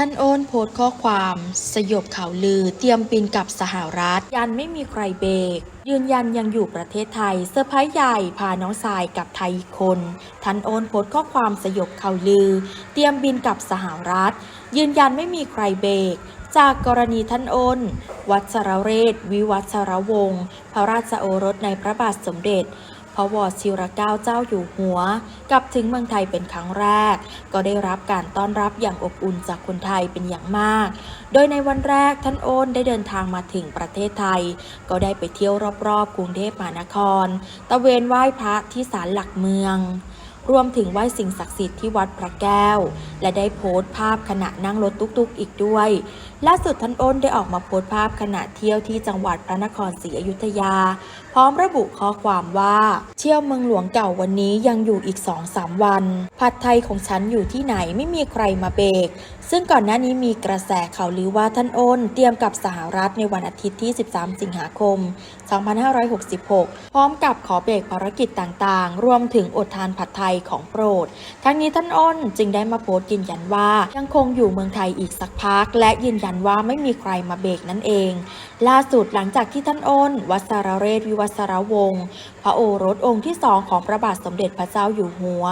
ท่านโอนโพสต์ข้อความ สยบข่าวลือเตรียมบินกลับสหรัฐ ยันไม่มีใครเบรกยืนยันยังอยู่ประเทศไทยเซอร์ไพรส์ใหญ่พาน้องทรายกลับไทยอีกคนท่านโอนโพสต์ข้อความสยบข่าวลือ เตรียมบินกลับสหรัฐ ยืนยันไม่มีใครเบรกจากกรณีท่านโอนวัชรเรศ วิวัชรวงศ์พระราชโอรสในพระบาทสมเด็จ ระวชิรเก้าเจ้าอยู่หัว กลับถึงเมืองไทยเป็นครั้งแรก ก็ได้รับการต้อนรับอย่างอบอุ่นจากคนไทยเป็นอย่างมาก โดยในวันแรกท่านโอนได้เดินทางมาถึงประเทศไทย ก็ได้ไปเที่ยวรอบๆ กรุงเทพมหานคร ตะเวนไหว้พระที่ศาลหลักเมือง รวมถึงไหว้สิ่งศักดิ์สิทธิ์ที่วัดพระแก้ว และได้โพสต์ภาพขณะนั่งรถตุ๊กๆ อีกด้วย ล่าสุดท่านอ้นได้ออกมาโพสต์ภาพขณะเที่ยวที่จังหวัดพระนครศรีอยุธยา พร้อมระบุข้อความว่า เที่ยวเมืองหลวงเก่าวันนี้ยังอยู่อีก2-3วัน ผัดไทยของฉันอยู่ที่ไหนไม่มีใครมาเบรกซึ่งก่อนหน้านี้มีกระแสข่าวลือว่าท่านอ้น เตรียมกลับสหรัฐในวันอาทิตย์ที่ 13 สิงหาคม 2566 พร้อมกับขอเบรกภารกิจต่างๆ รวมถึงอดทานผัดไทยของโปรด ทั้งนี้ท่านอ้นจึงได้มาโพสต์ยืนยันว่า ยังคงอยู่เมืองไทยอีกสักพัก และยืนยันว่าไม่มีใครมาเบรกนั่นเอง ล่าสุดหลังจากที่ท่านอ้น วัสรเรศวิวัสรวงศ์พระโอรสองค์ที่สองของพระบาทสมเด็จพระเจ้าอยู่หัว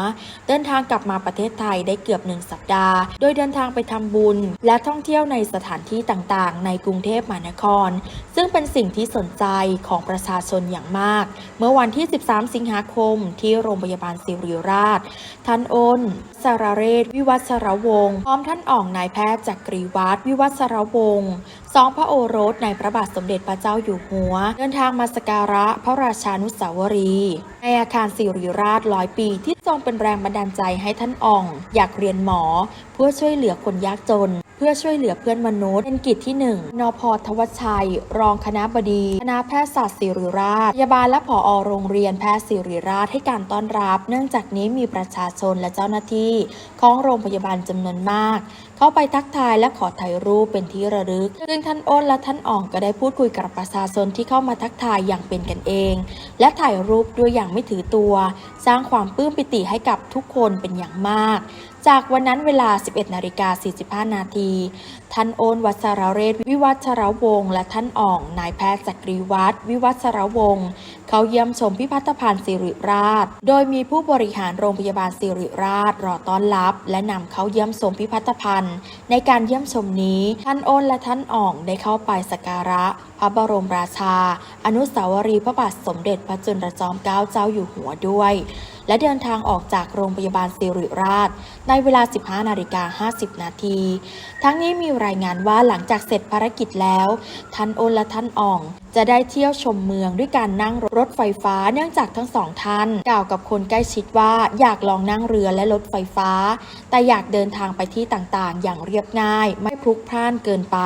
เดินทางกลับมาประเทศไทยได้เกือบหนึ่งสัปดาห์ โดยเดินทางไปทำบุญ และท่องเที่ยวในสถานที่ต่างๆ ในกรุงเทพมหานคร ซึ่งเป็นสิ่งที่สนใจของประชาชนอย่างมาก เมื่อวันที่ 13 สิงหาคมที่โรงพยาบาลศิริราช ท่านอนสารเรศ วิวัชรวงศ์พร้อมท่านอ่องนายแพทย์จักรีวัฒน์วิวัชรวงศ์สองพระโอรสในพระบาทสมเด็จพระเจ้าอยู่หัว เดินทางมาสกการะพระราชานุสาวรีย์ ในอาคารสิริราชร้อยปีที่ทรงเป็นแรงบันดาลใจให้ท่านอ่อง อยากเรียนหมอ เพื่อช่วยเหลือคนยากจน เพื่อช่วยเหลือเพื่อนมนุษย์ เป็นกิจที่ 1 นพทวชชัย รองคณะบดี คณะแพทยศาสตร์ศิริราชพยาบาลและผอโรงเรียนแพทย์ศิริราชให้การต้อนรับ เนื่องจากนี้มีประชาชนและเจ้าหน้าที่ ของโรงพยาบาลจำนวนมาก เข้าไปทักทายและขอถ่ายรูปเป็นที่ระลึก ซึ่งท่านอ้นและท่านอ่องก็ได้พูดคุยกับประชาชนที่เข้ามาทักทายอย่างเป็นกันเอง และถ่ายรูปด้วยอย่างไม่ถือตัว สร้างความปลื้มปิติให้กับทุกคนเป็นอย่างมาก จากวันนั้นเวลา 11นาฬิกา45 นาที ท่านโอนวัชรเรศวิวัชรวงศ์และท่านอ่องนายแพทย์จักรีวัฒน์วิวัชรวงศ์เขาเยี่ยมชมพิพิธภัณฑ์สิริราช โดยมีผู้บริหารโรงพยาบาลสิริราชรอต้อนรับ และนำเขาเยี่ยมชมพิพิธภัณฑ์ ในการเยี่ยมชมนี้ ท่านโอนและท่านอ่องได้เข้าไปสักการะ พระบรมราชา อนุสาวรีย์พระบาทสมเด็จพระจุลจอมเกล้าเจ้าอยู่หัวด้วย และเดินทางออกจากโรงพยาบาลสิริราช ในเวลา 15 นาฬิกา 50 นาที ทั้งนี้มีรายงานว่าหลังจากเสร็จภารกิจแล้ว ท่านโอนและท่านอ่อง จะได้เที่ยวชมเมืองด้วยการนั่งรถไฟฟ้าเนื่องจากทั้งสองท่าน กล่าวกับคนใกล้ชิดว่าอยากลองนั่งเรือและรถไฟฟ้า แต่อยากเดินทางไปที่ต่างๆ อย่างเรียบง่าย ไม่พลุกพล่านเกินไป